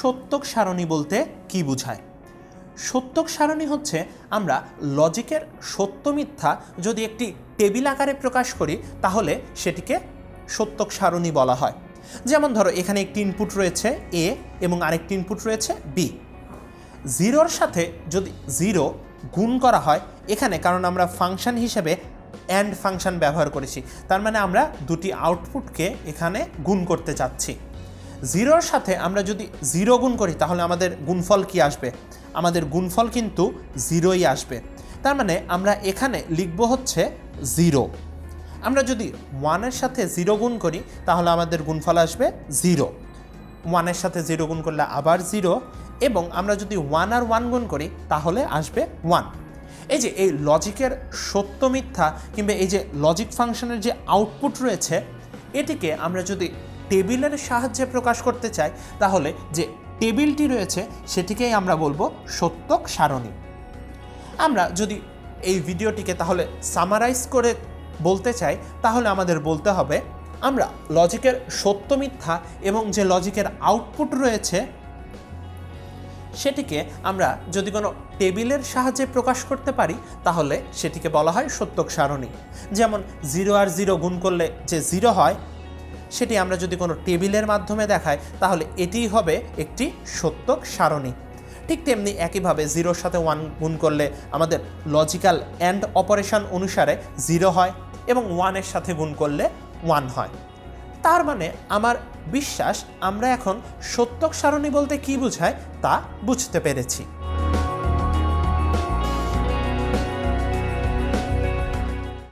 সত্যক সারণী বলতে কি বোঝায়? সত্যক সারণী হচ্ছে আমরা লজিকের সত্য মিথ্যা যদি একটি টেবিল আকারে প্রকাশ করি, তাহলে সেটিকে সত্যক সারণী বলা হয়। যেমন ধরো, এখানে একটি ইনপুট রয়েছে এ এবং আরেকটি ইনপুট রয়েছে বি জিরোর সাথে যদি জিরো গুণ করা হয়, এখানে কারণ আমরা ফাংশন হিসেবে অ্যান্ড ফাংশন ব্যবহার করেছি, তার মানে আমরা দুটি আউটপুটকে এখানে গুণ করতে চাচ্ছি। জিরোর সাথে আমরা যদি জিরো গুণ করি, তাহলে আমাদের গুণফল কি আসবে? আমাদের গুণফল কিন্তু জিরোই আসবে। তার মানে আমরা এখানে লিখব হচ্ছে জিরো। আমরা যদি ওয়ানের সাথে জিরো গুণ করি, তাহলে আমাদের গুণফল আসবে জিরো। ওয়ানের সাথে জিরো গুণ করলে আবার জিরো, এবং আমরা যদি ওয়ান আর ওয়ান গুণ করি, তাহলে আসবে ওয়ান। এই যে এই লজিকের সত্য মিথ্যা, কিংবা এই যে লজিক ফাংশনের যে আউটপুট রয়েছে, এটিকে আমরা যদি টেবিলের সাহায্যে প্রকাশ করতে চাই তাহলে যে টেবিলটি রয়েছে সেটিকেই আমরা বলব সত্যক সারণী। আমরা যদি এই ভিডিওটিকে তাহলে সামারাইজ করে বলতে চাই, তাহলে আমাদের বলতে হবে, আমরা লজিকের সত্য মিথ্যা এবং যে লজিকের আউটপুট রয়েছে, সেটিকে আমরা যদি কোনো টেবিলের সাহায্যে প্রকাশ করতে পারি, তাহলে সেটিকে বলা হয় সত্যক সারণী। যেমন জিরো আর জিরো গুণ করলে যে জিরো হয় সেটি আমরা যদি কোনো টেবিলের মাধ্যমে দেখাই, তাহলে এটিই হবে একটি সত্যক সারণী। ঠিক তেমনি একইভাবে জিরোর সাথে ওয়ান গুণ করলে আমাদের লজিক্যাল অ্যান্ড অপারেশন অনুসারে জিরো হয় এবং ওয়ানের সাথে গুণ করলে ওয়ান হয়। তার মানে আমার বিশ্বাস, আমরা এখন সত্যক সারণী বলতে কি বোঝায় তা বুঝতে পেরেছি।